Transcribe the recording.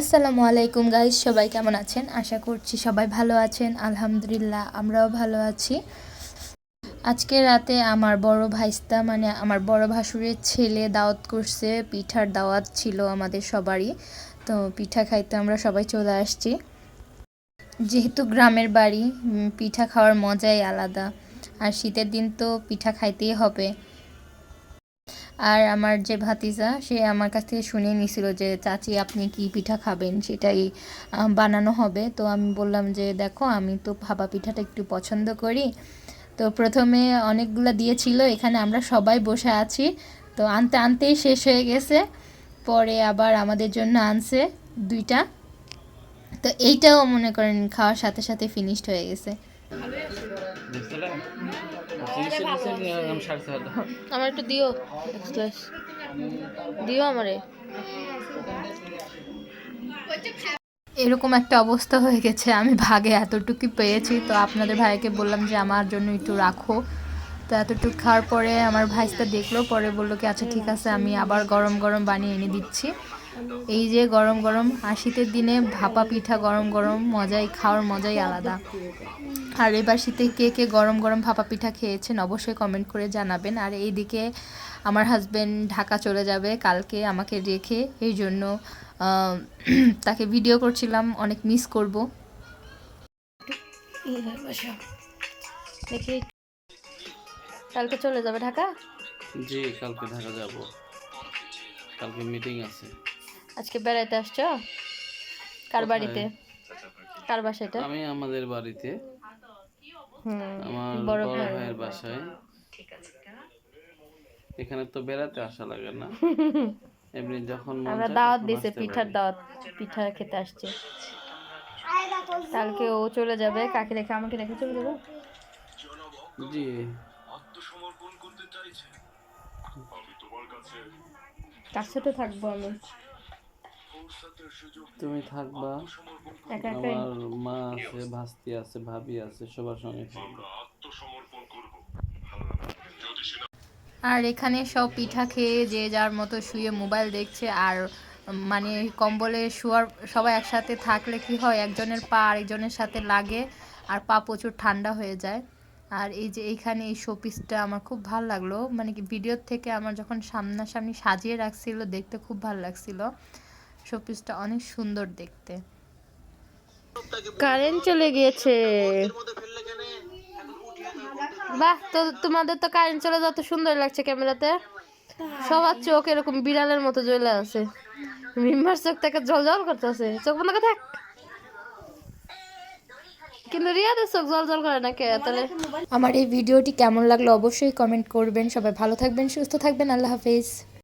আসসালামু আলাইকুম গাইজ সবাই কেমন আছেন? আশা করছি সবাই ভালো আছেন। আলহামদুলিল্লাহ, আমরাও ভালো আছি। আজকে রাতে আমার বড় ভাইস্তা মানে আমার বড় ভাসুরের ছেলে দাওয়াত করছে। পিঠার দাওয়াত ছিল আমাদের সবারই। তো পিঠা খাইতে আমরা সবাই চলে আসছি। যেহেতু গ্রামের বাড়ি পিঠা খাওয়ার মজাই আলাদা। আর শীতের দিন তো পিঠা খাইতেই হবে। আর আমার যে ভাতিজা, সে আমার কাছ থেকে শুনে নিছিল যে, চাচি, আপনি কি পিঠা খাবেন? সেটাই বানানো হবে। তো আমি বললাম যে, দেখো, আমি তো ভাপা পিঠাটা একটু পছন্দ করি। তো প্রথমে অনেকগুলো দিয়েছিল, এখানে আমরা সবাই বসে আছি। তো আনতে আনতেই শেষ হয়ে গেছে। পরে আবার আমাদের জন্য আনছে দুইটা। তো এইটাও মনে করেন, খাওয়ার সাথে সাথে ফিনিশড হয়ে গেছে। আমার একটু দিও দিও আমারে। এরকম একটা অবস্থা হয়ে গেছে আমি ভাগে এতটুকু পেয়েছি। তো আপনাদের ভাইকে বললাম যে আমার জন্য একটু রাখো। তো এতটুকু খাওয়ার পরে আমার ভাইসটা দেখল পরে বলল কি আচ্ছা ঠিক আছে আমি আবার গরম গরম বানিয়ে এনে দিচ্ছি। এই যে গরম গরম আর শীতের দিনে ভাপা পিঠা গরম গরম মজাই খাওয়ার মজাই আলাদা। আর এবার শীতে কে কে গরম গরম ভাপা পিঠা খেয়েছেন অবশ্যই কমেন্ট করে জানাবেন। আর এইদিকে আমার হাজব্যান্ড ঢাকা চলে যাবে কালকে আমাকে রেখে এই জন্য তাকে ভিডিও করছিলাম অনেক মিস করব। দেখি কালকে চলে যাবে ঢাকা? জি কালকে ঢাকা যাব। কালকে মিটিং আছে। আজকে বেড়াইতে আসছো? কার বাড়িতে? কার বাসাটা আমি আমাদের বাড়িতে। হুম আমার বড় বড় ভাই। ভাইয়ের বাসায়। এখানে তো বেড়াতে আসা লাগে না। এমনি যখন মন আমরা দাওয়াত দিয়েছে পিঠার দাওয়াত পিঠা খেতে আসছে। কালকে ও চলে যাবে কাকে রেখে আমাকে রেখে চলে যাবে? জি। কার সাথে থাকব আমি। তুমি থাকবা। আমার মা আছে ভাস্তি আছে ভাবি আছে সবার সঙ্গে আর এখানে সব পিঠা খেয়ে যে যার মতো শুয়ে মোবাইল দেখছে আর মানে কম্বলে শোয়ার সবাই একসাথে থাকলে কি হয় একজনের পা আরেকজনের সাথে লাগে আর পা প্রচুর ঠান্ডা হয়ে যায়। আর এই যে এইখানে এই শোপিসটা আমার খুব ভালো লাগল। মানে কি ভিডিওর থেকে আমার যখন সামনাসামনি সাজিয়ে রাখছিল দেখতে খুব ভালো লাগছিল। শোপিসটা অনেক সুন্দর দেখতে। কারেন্ট চলে গিয়েছে। বাহ তো তোমাদের তো কারেন্ট চলে যত সুন্দর লাগছে ক্যামেরাতে। সবার চোখ এরকম বিড়ালের মতো জ্বলে আছে। মিম্বার চোখ থেকে জল জল করতেছে। চোখ বন্ধ করে থাক। কিন্তু রিয়াদের চোখ জল জল করে না কে তাহলে আমার এই ভিডিওটি কেমন লাগল অবশ্যই কমেন্ট করবেন। সবাই ভালো থাকবেন সুস্থ থাকবেন। আল্লাহ হাফেজ।